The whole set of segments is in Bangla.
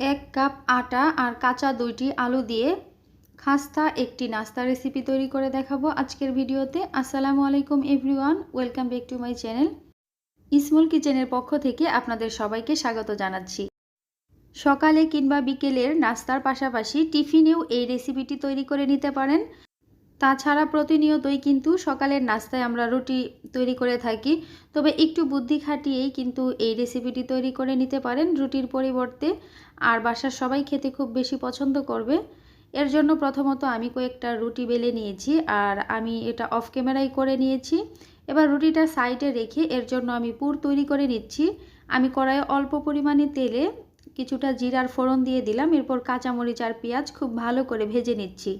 এক কাপ আটা আর কাঁচা দুইটি আলু দিয়ে খাস্তা একটি নাস্তা রেসিপি তৈরি করে দেখাবো আজকের ভিডিওতে। আসসালামু আলাইকুম everyone, welcome back to my channel. Ismul কিচেনের পক্ষ থেকে আপনাদের সবাইকে স্বাগত জানাচ্ছি। সকালে কিংবা বিকেলের নাস্তার পাশাপাশি টিফিনেও এই রেসিপিটি তৈরি করে নিতে পারেন। তাছাড়া প্রতিনিয়তই কিন্তু সকালের নাস্তায় আমরা রুটি তৈরি করে থাকি। তবে একটু বুদ্ধি খাটিয়েই কিন্তু এই রেসিপিটি তৈরি করে নিতে পারেন রুটির পরিবর্তে। আর বাসার সবাই খেতে খুব বেশি পছন্দ করবে। এর জন্য প্রথমত আমি কয়েকটা রুটি বেলে নিয়েছি আর আমি এটা অফ ক্যামেরাই করে নিয়েছি। এবার রুটিটা সাইডে রেখে এর জন্য আমি পুর তৈরি করে নিচ্ছি। আমি কড়াইয়ে অল্প পরিমাণে তেলে কিছুটা জিরার ফোড়ন দিয়ে দিলাম। এরপর কাঁচামরিচ আর পেঁয়াজ খুব ভালো করে ভেজে নিচ্ছি।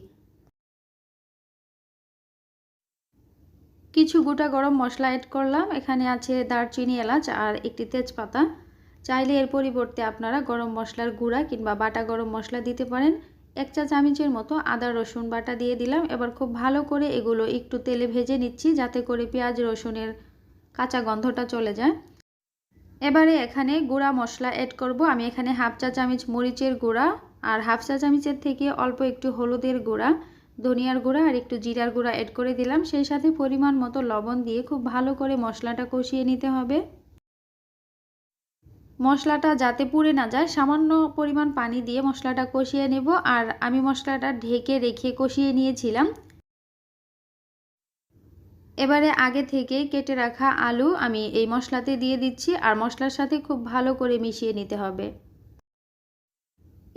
কিছু গোটা গরম মশলা অ্যাড করলাম। এখানে আছে দারচিনি, এলাচ আর একটি তেজপাতা। চাইলে এর পরিবর্তে আপনারা গরম মশলার গুঁড়া কিংবা বাটা গরম মশলা দিতে পারেন। এক চা চামচের মতো আদা, রসুন বাটা দিয়ে দিলাম। এবার খুব ভালো করে এগুলো একটু তেলে ভেজে নিচ্ছি যাতে করে পেঁয়াজ, রসুনের কাঁচা গন্ধটা চলে যায়। এবারে এখানে গুঁড়া মশলা অ্যাড করব। আমি এখানে হাফ চা চামচ মরিচের গুঁড়া আর হাফ চা চামচের থেকে অল্প একটু হলুদের গুঁড়া। ধনিয়ার গুঁড়া আর একটু জিরার গুঁড়া অ্যাড করে দিলাম। সেই সাথে পরিমাণ মতো লবণ দিয়ে খুব ভালো করে মশলাটা কষিয়ে নিতে হবে। মশলাটা যাতে পুড়ে না যায়, সামান্য পরিমাণ পানি দিয়ে মশলাটা কষিয়ে নেব। আর আমি মশলাটা ঢেকে রেখে কষিয়ে নিয়েছিলাম। এবারে আগে থেকে কেটে রাখা আলু আমি এই মশলাতে দিয়ে দিচ্ছি। আর মশলার সাথে খুব ভালো করে মিশিয়ে নিতে হবে।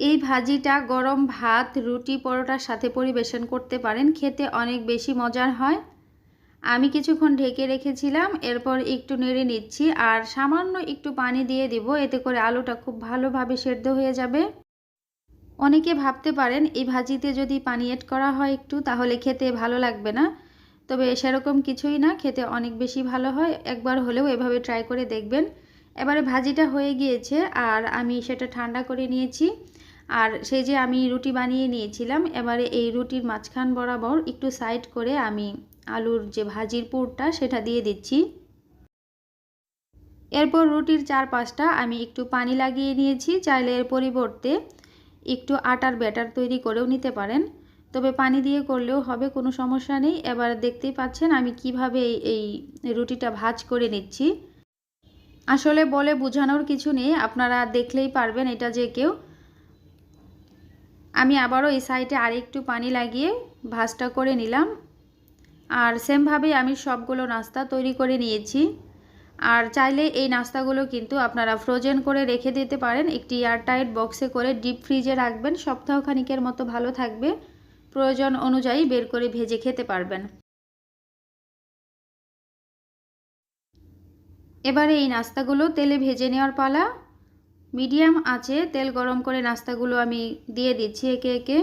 এই ভাজিটা গরম ভাত, রুটি, পরোটার সাথে পরিবেশন করতে পারেন, খেতে অনেক বেশি মজার হয়। আমি কিছুক্ষণ ঢেকে রেখেছিলাম, এরপর একটু নেড়ে নিচ্ছি আর সামান্য একটু পানি দিয়ে দিব, এতে করে আলুটা খুব ভালোভাবে সেদ্ধ হয়ে যাবে। অনেকে ভাবতে পারেন, এই ভাজিতে যদি পানি এড করা হয় একটু, তাহলে খেতে ভালো লাগবে না। তবে সেরকম কিছুই না, খেতে অনেক বেশি ভালো হয়। একবার হলেও এভাবে ট্রাই করে দেখবেন। এবারে ভাজিটা হয়ে গিয়েছে আর আমি সেটা ঠান্ডা করে নিয়েছি। আর সেই যে আমি রুটি বানিয়ে নিয়েছিলাম, এবারে এই রুটির মাঝখান বরাবর একটু সাইড করে আমি আলুর যে ভাজির পুরটা সেটা দিয়ে দিচ্ছি। এরপর রুটির চার পাঁচটা আমি একটু পানি লাগিয়ে নিয়েছি, চাইলে এর পরিবর্তে একটু আটার ব্যাটার তৈরি করেও নিতে পারেন। তবে পানি দিয়ে করলেও হবে, কোনো সমস্যা নেই। এবার দেখতেই পাচ্ছেন আমি কীভাবে এই রুটিটা ভাজ করে নিচ্ছি। আসলে বলে বোঝানোর কিছু নেই, আপনারা দেখলেই পারবেন এটা যে কেউ। আমি আবারও এই সাইডে আরেকটু পানি লাগিয়ে ভাজটা করে নিলাম। আর সেমভাবেই আমি সবগুলো নাস্তা তৈরি করে নিয়েছি। আর চাইলে এই নাস্তাগুলো কিন্তু আপনারা ফ্রোজেন করে রেখে দিতে পারেন। একটি এয়ারটাইট বক্সে করে ডিপ ফ্রিজে রাখবেন। সপ্তাহখানিকের মতো ভালো থাকবে। প্রয়োজন অনুযায়ী বের করে ভেজে খেতে পারবেন। এবারে এই নাস্তাগুলো তেলে ভেজে নেওয়ার পালা। মিডিয়াম আছে, তেল গরম করে নাস্তাগুলো আমি দিয়ে দিচ্ছি একে একে।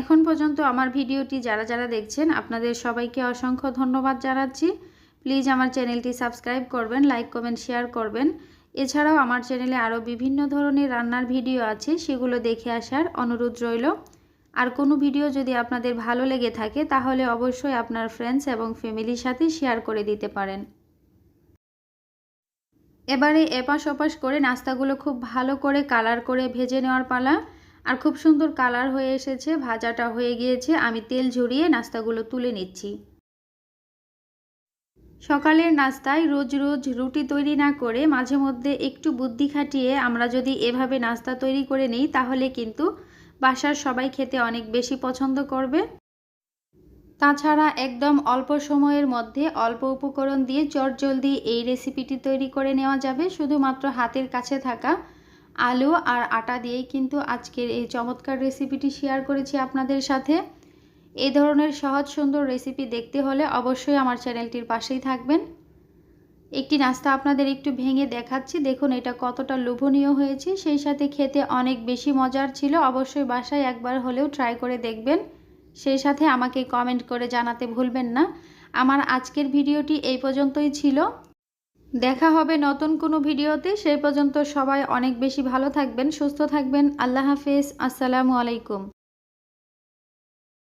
এখন পর্যন্ত আমার ভিডিওটি যারা যারা দেখছেন, আপনাদের সবাইকে অসংখ্য ধন্যবাদ জানাচ্ছি। প্লিজ আমার চ্যানেলটি সাবস্ক্রাইব করবেন, লাইক, কমেন্ট, শেয়ার করবেন। এছাড়াও আমার চ্যানেলে আরও বিভিন্ন ধরনের রান্নার ভিডিও আছে, সেগুলো দেখে আসার অনুরোধ রইল। আর কোনো ভিডিও যদি আপনাদের ভালো লেগে থাকে, তাহলে অবশ্যই আপনার ফ্রেন্ডস এবং ফ্যামিলির সাথে শেয়ার করে দিতে পারেন। এবারে এপাশ ওপাশ করে নাস্তাগুলো খুব ভালো করে কালার করে ভেজে নেওয়ার পালা। আর খুব সুন্দর কালার হয়ে এসেছে, ভাজাটা হয়ে গিয়েছে। আমি তেল ঝরিয়ে নাস্তাগুলো তুলে নিচ্ছি। সকালের নাস্তায় রোজ রোজ রুটি তৈরি না করে মাঝে মধ্যে একটু বুদ্ধি খাটিয়ে আমরা যদি এভাবে নাস্তা তৈরি করে নিই, তাহলে কিন্তু বাসার সবাই খেতে অনেক বেশি পছন্দ করবে। তাছাড়া একদম অল্প সময়ের মধ্যে অল্প উপকরণ দিয়ে চটজলদি এই রেসিপিটি তৈরি করে নেওয়া যাবে। শুধুমাত্র হাতের কাছে থাকা আলু আর আটা দিয়েই কিন্তু আজকের এই চমৎকার রেসিপিটি শেয়ার করেছি আপনাদের সাথে। এই ধরনের সহজ সুন্দর রেসিপি দেখতে হলে অবশ্যই আমার চ্যানেলটির পাশেই থাকবেন। একটি নাস্তা আপনাদের একটু ভেঙে দেখাচ্ছি। দেখুন, এটা কতটা লোভনীয় হয়েছে। সেই সাথে খেতে অনেক বেশি মজার ছিল। অবশ্যই বাসায় একবার হলেও ট্রাই করে দেখবেন। সেই সাথে আমাকে কমেন্ট করে জানাতে ভুলবেন না। আমার আজকের ভিডিওটি এই পর্যন্তই ছিল। দেখা হবে নতুন কোনো ভিডিওতে। সেই পর্যন্ত সবাই অনেক বেশি ভালো থাকবেন, সুস্থ থাকবেন। আল্লাহ হাফেজ। আসসালামু আলাইকুম।